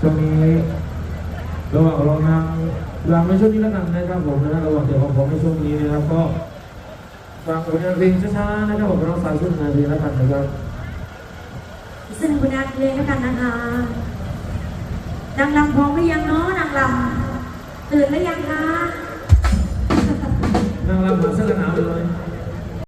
ช่วงนี้ระหว่างเรานางรไในช่วงนี้แล้วกันนะครับผมนะระหว่างเดี๋ยวของผมในช่วงนี้นะครับก็ฟังผลงานเพลงช้าๆนะครับผมเราสายชุดนงานเพลงแล้วกันนะครับซึ่งผลงานเพลงแล้วกันนะคะนางลำพร้อมหรือยังเนาะนางลำตื่นหรือยังคะนางลำเหมือนเสื้อกันหนาวเลย